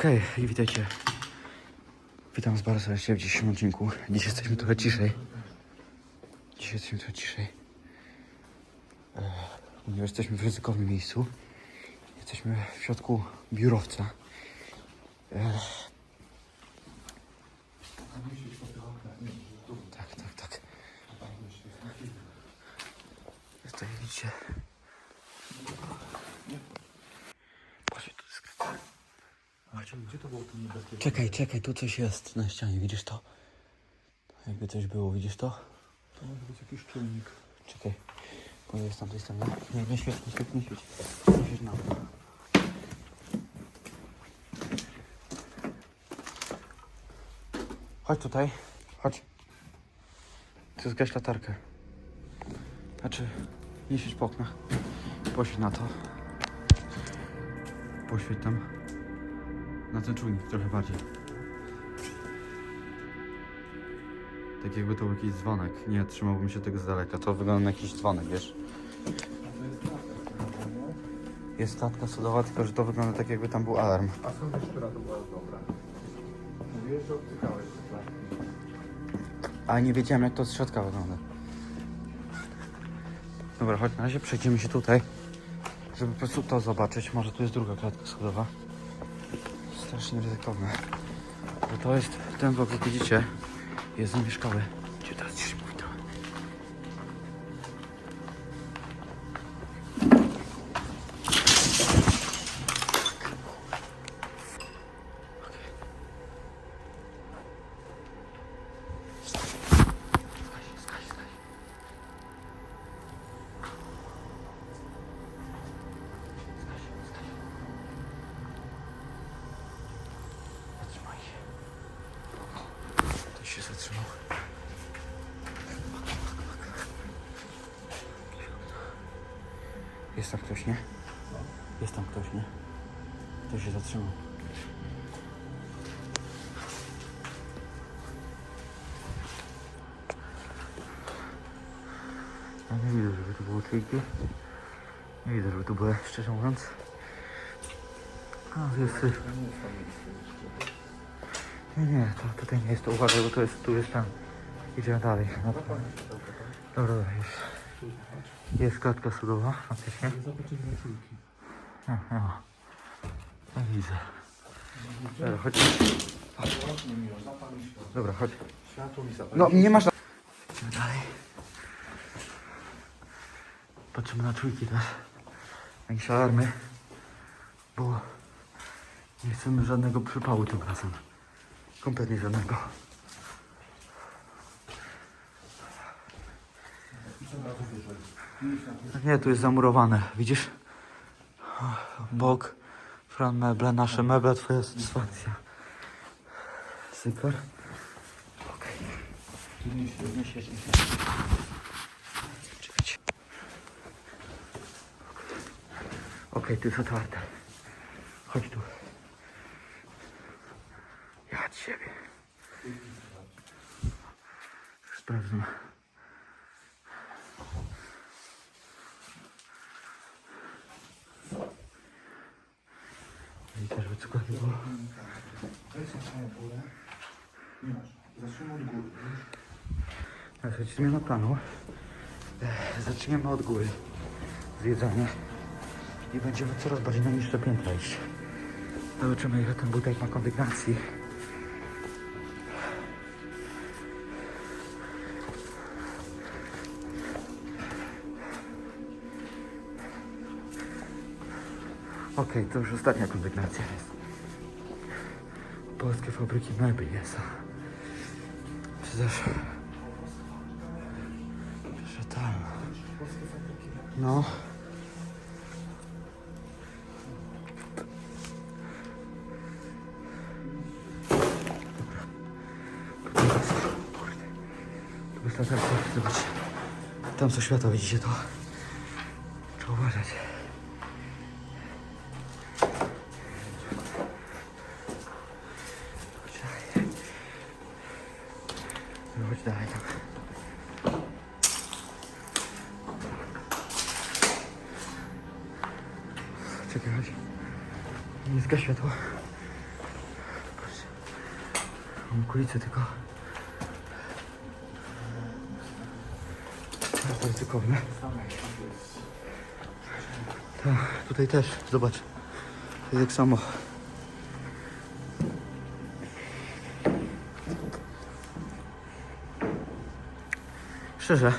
Okej, i witajcie. Witam was bardzo serdecznie w dzisiejszym odcinku. Dziś jesteśmy trochę ciszej. Dzisiaj jesteśmy trochę ciszej. E, ponieważ jesteśmy w ryzykownym miejscu. Jesteśmy w środku biurowca. E, tak, tak, tak. Tutaj widzicie. Patrzcie, tu jest Gdzie to było to niebieskie? Czekaj, czekaj, tu coś jest na ścianie, widzisz to? Jakby coś było, widzisz to? To może być jakiś czujnik. Czekaj, bo jest tam tej strony. Nie, nie świeć, nie świeć, nie świeć. Nie świeć na to. Chodź tutaj, chodź. Ty zgaś latarkę. Znaczy, nie świeć po oknach. Poświeć na to. Poświeć tam. Na ten czujnik trochę bardziej. Tak jakby to był jakiś dzwonek. Nie trzymałbym się tego z daleka. To wygląda na jakiś dzwonek, wiesz? Jest statka sodowa, tylko że to wygląda tak jakby tam był alarm. A skąd wiesz, która to była dobra? Mówiłeś, że obcykałeś. Ale nie wiedziałem jak to z środka wygląda. Dobra, chodź na razie przejdziemy się tutaj, żeby po prostu to zobaczyć. Może tu jest druga klatka schodowa. Strasznie ryzykowne. Bo to jest ten blok, jak widzicie, jest zamieszkały. Gdzie teraz się zatrzymał. Jest tam ktoś, nie? Jest tam ktoś, nie? Ktoś się zatrzymał. Nie widzę, żeby tu było czujki. Nie widzę, żeby tu były, szczerze mówiąc. A, jest... Nie, nie, to tutaj nie jest to. Uważaj, bo to jest, tu jest tam. Idziemy dalej. No, dobra, dobra, już. Jest klatka sudowa, faktycznie. Zobaczyć na czujki. Aha. No widzę. Dobra, chodź. Dobra, chodź. Światło mi zapalić. No, nie masz... Idziemy dalej. Patrzymy na czujki też. Jakieś alarmy. Bo nie chcemy żadnego przypału tym razem. Kompletnie żadnego. Nie, tu jest zamurowane. Widzisz? Bok, fran meble, nasze meble, twoja satysfakcja. Sykor. Okej. Czekajcie. Okej, tu jest otwarte. Chodź tu. Ja ciebie. Sprawdzę. I też by cukru nie było. Weź na górę. Nie masz. Zaczniemy od góry. Słuchajcie, zmiana planu. E, Zaczniemy od góry. Zwiedzanie. I będziemy coraz bardziej na niższe piętra iść. Zobaczymy, ile ten butek ma kondygnacji. Okej, to już ostatnia kondygnacja jest. Polskie fabryki mebli jest. Czy też... Że tam. No. Zobaczcie. Tam co światło, widzicie to? Trzeba uważać. Chodź dalej tam. Czekaj, chodź. Nie zgaś światło. okolice tylko. Bardzo ryzykowne. Tak, tutaj też, zobacz. Jest tak samo. Szczerze,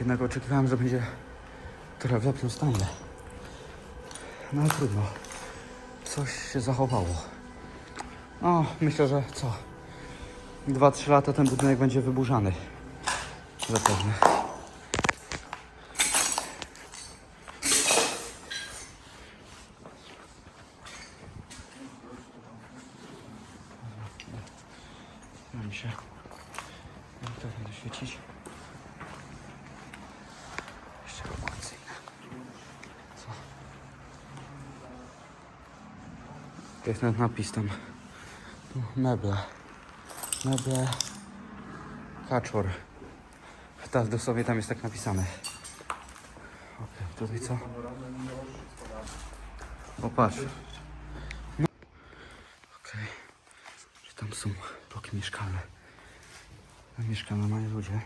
jednak oczekiwałem, że będzie trochę w lepszym stanie. No ale trudno. Coś się zachowało. No, myślę, że co? 2-3 lata ten budynek będzie wyburzany. Zapewne. Staram się trochę doświecić. Jeszcze ewakuacyjne. Co? Jest ten napis tam. Meble. Meble. Kaczor. Tak, dosłownie tam jest tak napisane. Okej, tutaj co? O, patrz. No. Okej. Tam są bloki mieszkalne. Tam mieszkają normalnie ludzie.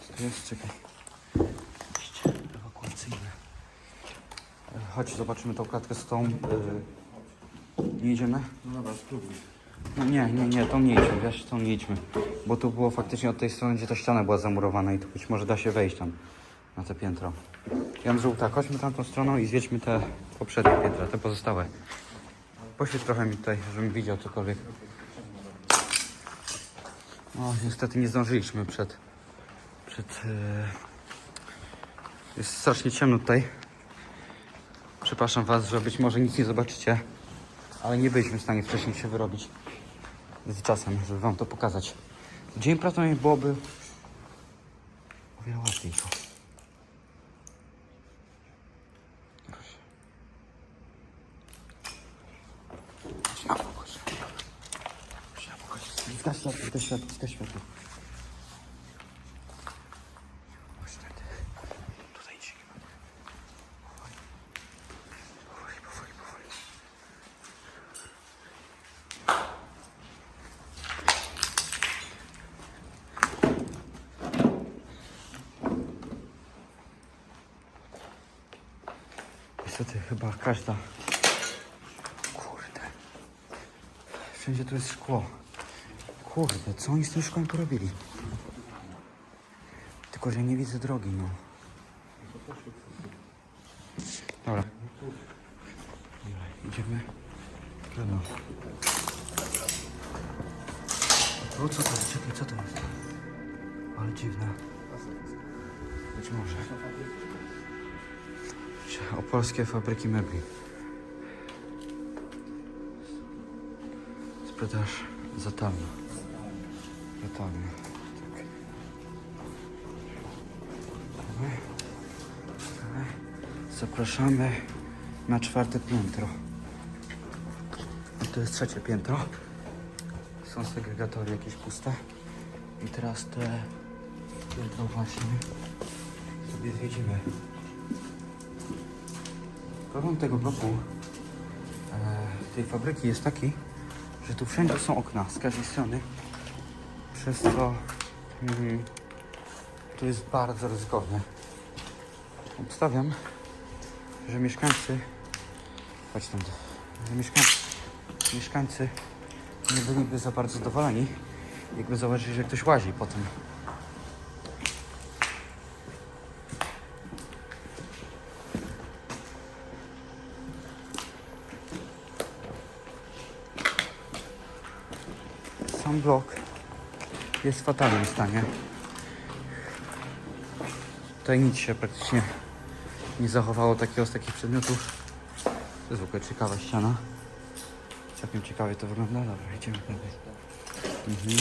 Co to jest? Czekaj. Ewakuacyjne. Chodź, zobaczymy tą klatkę z tą. Yy, nie idziemy? No dobra, spróbuj. No nie, nie, nie, to nie idźmy, wiesz, to nie idźmy. Bo tu było faktycznie od tej strony, gdzie ta ściana była zamurowana i tu być może da się wejść tam na te piętro. Ja bym zrobił tak, chodźmy tamtą stroną i zjedźmy te poprzednie piętra, te pozostałe. Poświeć trochę mi tutaj, żebym widział cokolwiek. No, niestety nie zdążyliśmy przed... przed... e, Jest strasznie ciemno tutaj. Przepraszam Was, że być może nic nie zobaczycie, ale nie byliśmy w stanie wcześniej się wyrobić z czasem, żeby Wam to pokazać. Dzień prawdopodobnie byłoby o wiele łatwiej. Zgaś światło, zgaś światło, zgaś światło. Chodź tędy. Tutaj nic się nie ma. Powoli. Powoli, powoli, powoli. Niestety chyba każda. Kurde. Wszędzie tu jest szkło. Kurde, co oni z tym szkłem porobili? Tylko, że nie widzę drogi, no. Dobra. Idziemy. Trudno. O, co to jest? Czekaj, co to jest? Ale dziwne. Być może. Opolskie fabryki mebli. Sprzedaż. Zatalna. Tak. Dobra. Dobra. Zapraszamy na czwarte piętro. To jest trzecie piętro. Są segregatory jakieś puste. I teraz te piętro właśnie sobie zwiedzimy. Problem tego bloku, tej fabryki jest taki, że tu wszędzie są okna z każdej strony. Przez to mm, to jest bardzo ryzykowne. Obstawiam, że mieszkańcy, chodź tam, że mieszkańcy, mieszkańcy nie byliby za bardzo zadowoleni, jakby zauważyli, że ktoś łazi po tym. Sam blok jest w fatalnym stanie. Tutaj nic się praktycznie nie zachowało takiego z takich przedmiotów. To jest w ogóle ciekawa ściana. Całkiem ciekawie to wygląda. Dobra, idziemy dalej. Mhm.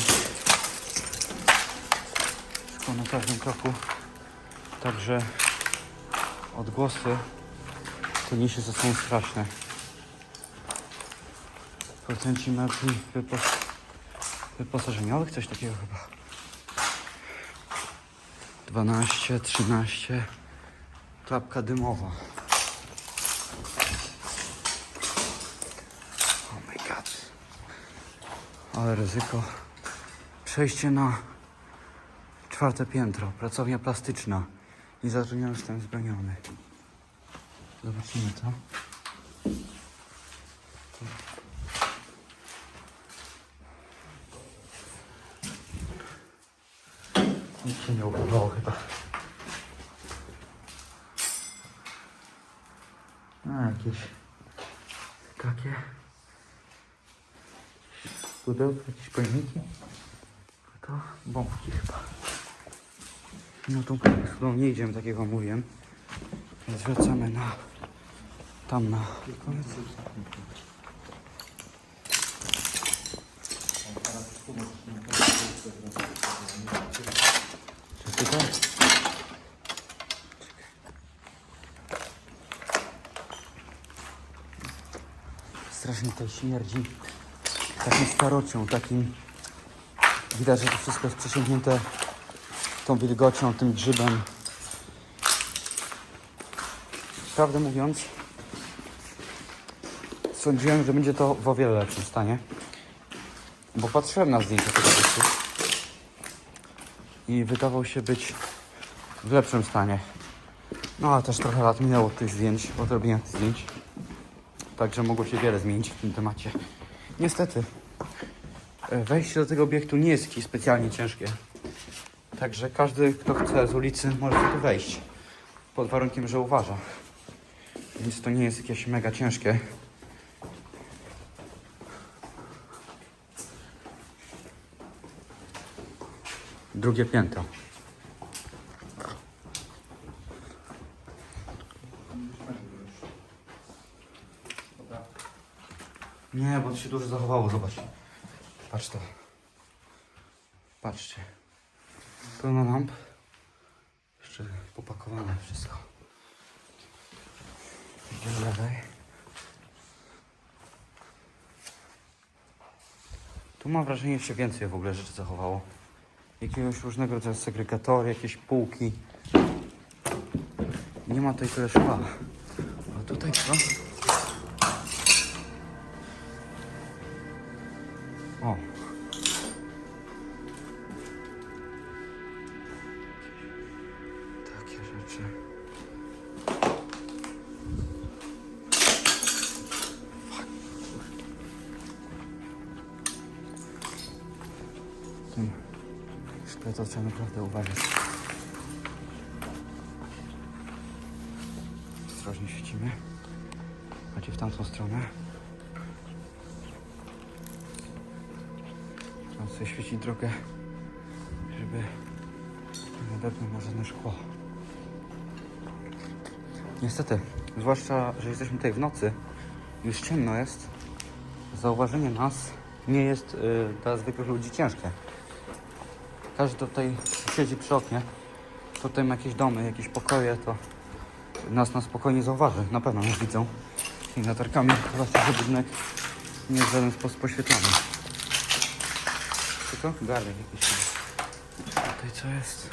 Szkło na każdym kroku. Także odgłosy to niesie ze sobą straszne. Procenci mebli wypos wyposażeniowych, coś takiego chyba. 12, 13. Klapka dymowa. Oh my god. Ale ryzyko. Przejście na czwarte piętro. Pracownia plastyczna. Niezatrudniony jestem zbroniony. Zobaczymy to. Nic się nie uchowało chyba. A, jakieś takie pudełka, jakieś pojemniki. To bombki chyba. No tą którą nie idziemy, tak jak wam mówiłem. Więc wracamy na tam na koniec. Strasznie tutaj śmierdzi takim starocią, takim... Widać, że to wszystko jest przesiąknięte tą wilgocią, tym grzybem. Prawdę mówiąc, sądziłem, że będzie to w o wiele lepszym stanie. Bo patrzyłem na zdjęcia tego obiektu i wydawał się być w lepszym stanie. No ale też trochę lat minęło od tych zdjęć, tych zdjęć. Także mogło się wiele zmienić w tym temacie. Niestety, e, wejście do tego obiektu nie jest jakieś specjalnie ciężkie. Także każdy, kto chce z ulicy, może tu wejść. Pod warunkiem, że uważa. Więc to nie jest jakieś mega ciężkie. Drugie piętro. Nie, bo to się dużo zachowało, zobacz. Patrz to. Patrzcie. Pełno lamp. Jeszcze popakowane wszystko. Idziemy dalej. Tu mam wrażenie, że się więcej w ogóle rzeczy zachowało. Jakiegoś różnego rodzaju segregatory, jakieś półki. Nie ma tutaj tyle szkła. A tutaj co? O. Takie rzeczy. Tym szkle to trzeba naprawdę uważać. Ostrożnie świecimy. Macie w tamtą stronę. Świecić drogę, żeby nie nadepnął na żadne szkło. Niestety, zwłaszcza, że jesteśmy tutaj w nocy, już ciemno jest, zauważenie nas nie jest y, dla zwykłych ludzi ciężkie. Każdy tutaj siedzi przy oknie, tutaj ma jakieś domy, jakieś pokoje, to nas na spokojnie zauważy, na pewno nas widzą. I latarkami, zwłaszcza, że budynek nie jest w żaden sposób poświetlony. Tylko garnek jakiś. Tutaj co jest?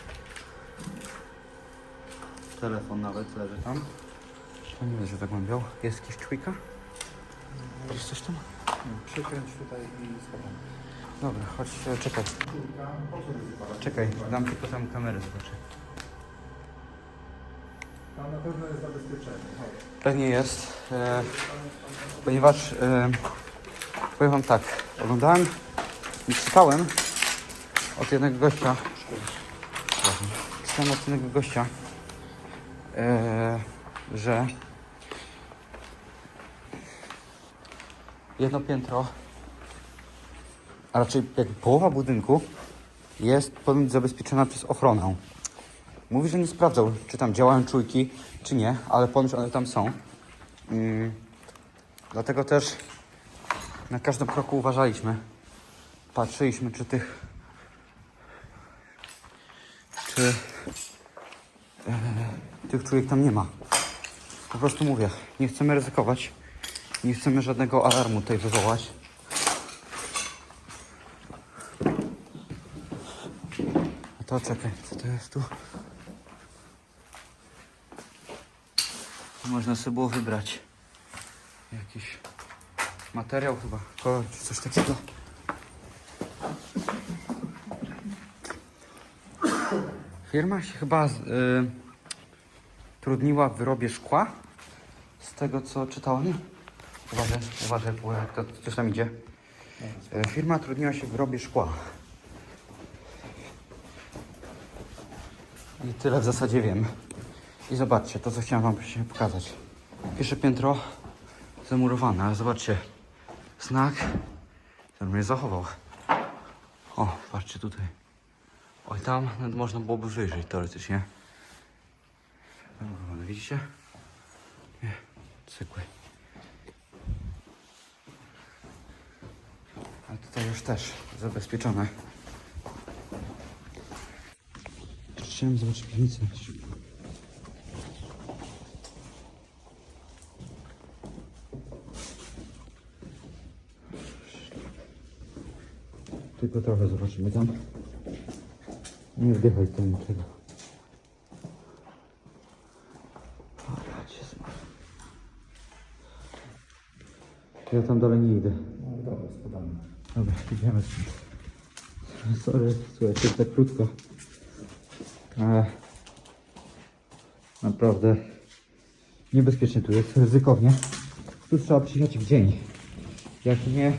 Telefon nawet leży tam. To nie jest, że zagłębiał. Jest jakiś czujka? Jest coś tam? Przykręć tutaj i schowam. Dobra, chodź, e, czekaj. Co? Czekaj, dam tylko tam kamerę, zobaczę. Tam na pewno jest zabezpieczenie. Pewnie jest, e, ponieważ e, powiem wam tak, oglądałem i czytałem od jednego gościa, czytałem od jednego gościa, e, że jedno piętro, a raczej jakby połowa budynku jest ponoć zabezpieczona przez ochronę. Mówi, że nie sprawdzał, czy tam działają czujki, czy nie, ale ponoć one tam są. Mm, dlatego też na każdym kroku uważaliśmy. Patrzyliśmy, czy tych. Czy e, tych czujek tam nie ma. Po prostu mówię, nie chcemy ryzykować. Nie chcemy żadnego alarmu tutaj wywołać. A to czekaj, co to jest tu? Można sobie było wybrać jakiś materiał chyba, kolor czy coś takiego. Firma się chyba y, trudniła w wyrobie szkła. Z tego co czytałem. Uważaj, uważaj, bo jak to coś tam idzie. Y, firma trudniła się w wyrobie szkła. I tyle w zasadzie wiem. I zobaczcie, to co chciałem wam właśnie pokazać. Pierwsze piętro zamurowane, ale zobaczcie. Znak, który mnie zachował. O, patrzcie tutaj. Oj, tam nawet można byłoby wyjrzeć teoretycznie. Zamurowane, widzicie? Nie, cykły. A tutaj już też zabezpieczone. Chciałem zobaczyć piwnicę. Tylko trochę zobaczymy tam. Nie wdychaj tam niczego. Ja tam dalej nie idę. No dobra, spadamy. Dobra, idziemy stąd. Sorry, słuchajcie, tak krótko. Ale naprawdę niebezpiecznie tu jest, ryzykownie. Tu trzeba przyjechać w dzień. Jak nie,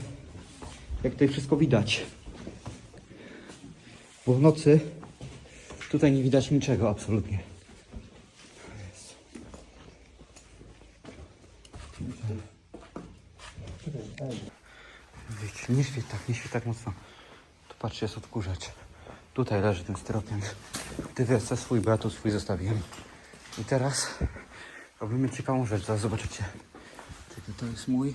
jak tutaj wszystko widać. Bo w nocy tutaj nie widać niczego absolutnie. Nie świeć tak, nie świeć tak mocno. Tu patrzcie, jest odkurzacz. Tutaj leży ten styropian. Ty wiesz, swój, bo ja tu swój zostawiłem. I teraz robimy ciekawą rzecz, zaraz zobaczycie. Czekaj, to jest mój,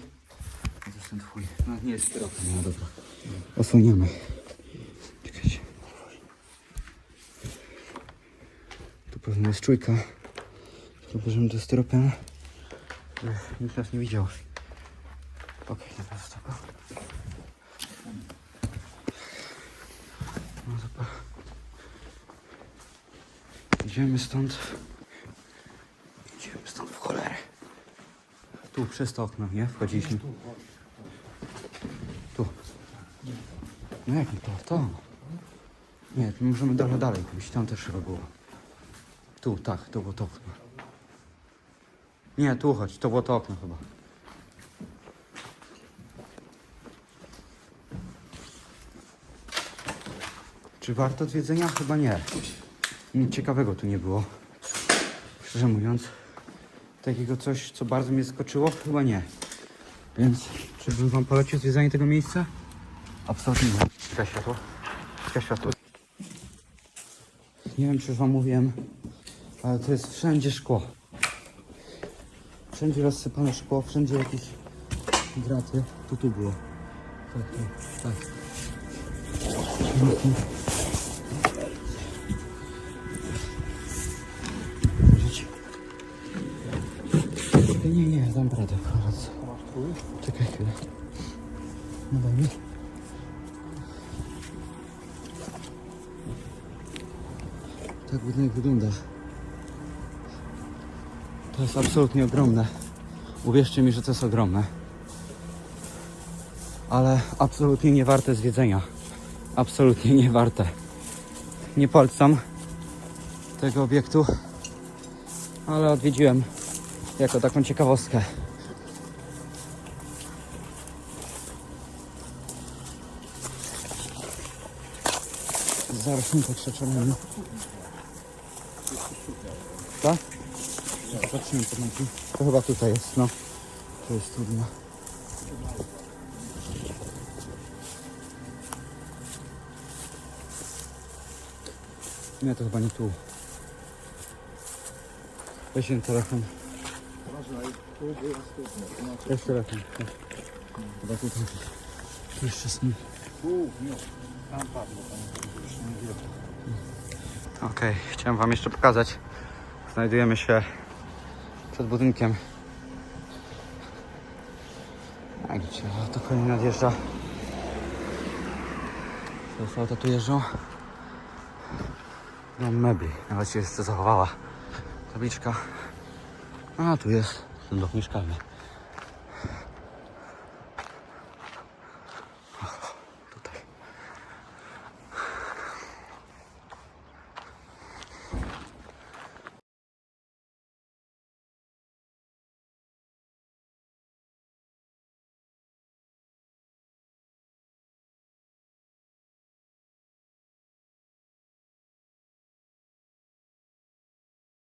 to jest ten twój. No nie jest styropian, no dobra. Osłoniemy. Tu pewnie jest czujka. Bierzemy do styropian. żeby Nikt nas nie widział. Okej, dobra, stop. No dobra. Idziemy stąd. Idziemy stąd w cholerę. Tu przez to okno, nie? Wchodziliśmy. Tu. No jak nie to? To. Nie, możemy dalej, dalej pójść. Tam też chyba było. Tu, tak, to było to okno. Nie, tu chodź, to było to okno chyba. Czy warto odwiedzenia? Chyba nie. Nic ciekawego tu nie było. Szczerze mówiąc, takiego coś, co bardzo mnie zaskoczyło, chyba nie. Więc, czy bym wam polecił zwiedzanie tego miejsca? Absolutnie nie. Czekaj światło. Czekaj światło. Nie wiem, czy już wam mówiłem, ale to jest wszędzie szkło. Wszędzie rozsypane szkło, wszędzie jakieś graty. Tu, tu było. Tak, tak, tak. Nie, nie, dam radę. Zaraz. Czekaj chwilę. No daj. Tak budynek wygląda. To jest absolutnie ogromne. Uwierzcie mi, że to jest ogromne. Ale absolutnie nie warte zwiedzenia. Absolutnie nie warte. Nie polecam tego obiektu, ale odwiedziłem jako taką ciekawostkę. Zarośnięte krzaczanami. Tak? Patrzymy nogi. To chyba tutaj jest, no. To jest trudno. Nie, to chyba nie tu. Weź ten telefon. Weź telefon. Weź. Chyba tutaj. Tu jeszcze są. Okej, chciałem Wam jeszcze pokazać. Znajdujemy się przed budynkiem. A gdzie auto kolejny nadjeżdża? To auto tu jeżdżą. Dom mebli, nawet się jeszcze zachowała tabliczka. A tu jest dom mieszkalny.